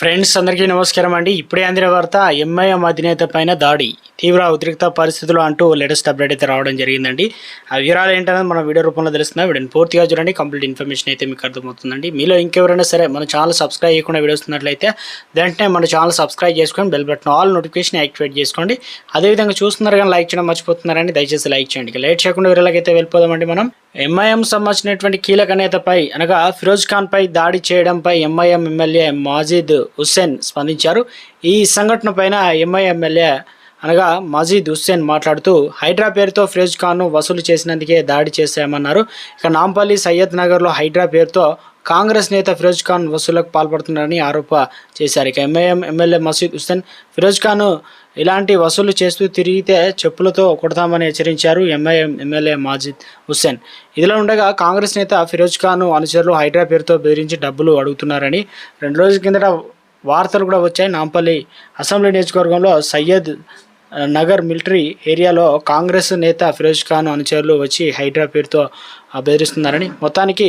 Friends అందరికీ నమస్కారం అండి. ఇప్పుడే అందిన వార్త ఎంఐఎం అధినేత పైన దాడి. తీవ్ర ఉద్రిక్త పరిస్థితులు అంటూ లేటెస్ట్ అప్డేట్ అయితే రావడం జరిగిందండి. ఆ వివరాలు ఏంటనేది మన వీడియో రూపంలో తెలుస్తున్నా. వీడియోని పూర్తిగా చూడండి. కంప్లీట్ ఇన్ఫర్మేషన్ అయితే మీకు అర్థమవుతుందండి. మీలో ఇంకెవరైనా సరే మన ఛానల్ సబ్స్క్రైబ్ చేయకుండా వీడియో వస్తున్నట్లయితే వెంటనే మన ఛానల్ సబ్స్క్రైబ్ చేసుకొని bell button all notification activate చేసుకోండి. అదేవిధంగా చూస్తున్నారు కానీ లైక్ చేయడం మర్చిపోతున్నారని దయచేసి లైక్ చేయండి. లైట్ లేట్ చేయకుండా వీళ్ళకైతే వెళ్ళిపోదామండి మనం. ఎంఐఎం సంబంధించినటువంటి కీలక నేతపై అనగా ఫిరోజ్ ఖాన్ పై దాడి చేయడంపై ఎంఐఎం ఎమ్మెల్యే మాజీద్ హుస్సేన్ స్పందించారు. ఈ సంఘటన పైన ఎంఐ ఎమ్మెల్యే అనగా మజీద్ హుస్సేన్ మాట్లాడుతూ హైడ్రా పేరుతో ఫిరోజ్ ఖాన్ను వసూలు చేసినందుకే దాడి చేశామన్నారు. ఇక నాంపల్లి సయ్యద్ నగర్లో హైడ్రా పేరుతో కాంగ్రెస్ నేత ఫిరోజ్ ఖాన్ వసూలకు పాల్పడుతున్నారని ఆరోప చేశారు. ఇక ఎంఐఎం ఎమ్మెల్యే మసీద్ హుస్సేన్ ఫిరోజ్ ఖాన్ ఇలాంటి వసూలు చేస్తూ తిరిగితే చెప్పులతో కొడతామని హెచ్చరించారు ఎంఐఎం ఎమ్మెల్యే మాజిద్ హుస్సేన్. ఇదిలా ఉండగా కాంగ్రెస్ నేత ఫిరోజ్ ఖాన్ అనుచరులు హైడ్రా పేరుతో బెదిరించి డబ్బులు అడుగుతున్నారని రెండు రోజుల కిందట వార్తలు కూడా వచ్చాయి. నాంపల్లి అసెంబ్లీ నియోజకవర్గంలో సయ్యద్ నగర్ మిలిటరీ ఏరియాలో కాంగ్రెస్ నేత ఫిరోజ్ ఖాన్ అనుచరులు వచ్చి హైడ్రా పేరుతో బెదిరిస్తున్నారని మొత్తానికి